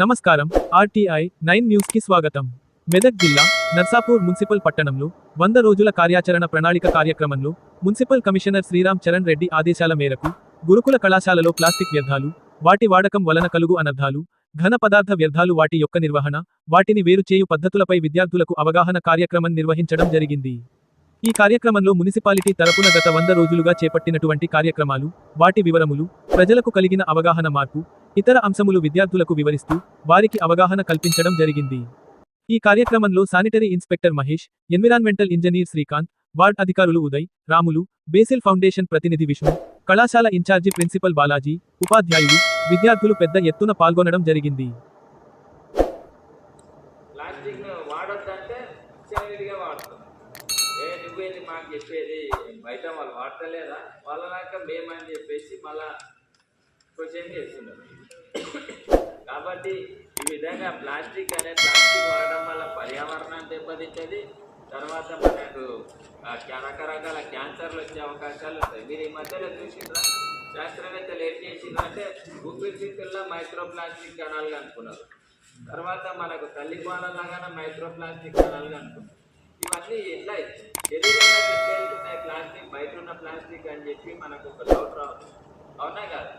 నమస్కారం. RTI nine న్యూస్కి స్వాగతం. మెదక్ జిల్లా నర్సాపూర్ మున్సిపల్ పట్టణంలో వంద రోజుల కార్యాచరణ ప్రణాళిక కార్యక్రమంలో మున్సిపల్ కమిషనర్ శ్రీరామ్ చరణ్ రెడ్డి ఆదేశాల మేరకు గురుకుల కళాశాలలో ప్లాస్టిక్ వ్యర్థాలు వాటి వాడకం వలన కలుగు అనర్థాలు ఘన పదార్థ వ్యర్థాలు వాటి యొక్క నిర్వహణ వాటిని వేరుచేయు పద్ధతులపై విద్యార్థులకు అవగాహన కార్యక్రమం నిర్వహించడం జరిగింది. ఈ కార్యక్రమంలో మున్సిపాలిటీ తరపున గత వంద రోజులుగా చేపట్టినటువంటి కార్యక్రమాలు వాటి వివరములు ప్రజలకు కలిగిన అవగాహన మార్పు ఇతర అంశములు విద్యార్థులకు వివరిస్తూ వారికి అవగాహన కల్పించడం జరిగింది. ఈ కార్యక్రమంలో sanitary inspector Mahesh environmental engineer Srikanth ward అధికారులు ఉదయ్ రాములు బేసిల్ ఫౌండేషన్ ప్రతినిధి విష్ణు కళాశాల ఇన్ఛార్జి ప్రిన్సిపల్ బాలాజీ ఉపాధ్యాయులు విద్యార్థులు పెద్ద ఎత్తున పాల్గొనడం జరిగింది. మాకు చెప్పేది? బయట వాళ్ళు వాడతలేరా వాళ్ళలాక మేమని చెప్పేసి మళ్ళా క్వశ్చన్ చేస్తున్నారు. కాబట్టి ఈ విధంగా ప్లాస్టిక్ అనే ప్లాస్టిక్ వాడడం వల్ల పర్యావరణం దెబ్బతింటుంది. తర్వాత మనకు రకరకాల క్యాన్సర్లు వచ్చే అవకాశాలు ఉంటాయి. మీరు ఈ మధ్యలో చూసిండ్రా? శాస్త్రవేత్తలు ఏం చేసిండ్రు అంటే ఊపిరితిత్తుల్లో మైక్రో ప్లాస్టిక్ కణాలు కనుక్కున్నారు. తర్వాత మనకు తల్లి బాలలాగానే మైక్రో ప్లాస్టిక్ కణాలు కనుక్కున్నారు. ఇవన్నీ ఎట్లా శరీరంలో ప్లాస్టిక్ బయట ఉన్న ప్లాస్టిక్ అని చెప్పి మనకు ఒక డౌట్ రావచ్చు అవునా కాదు?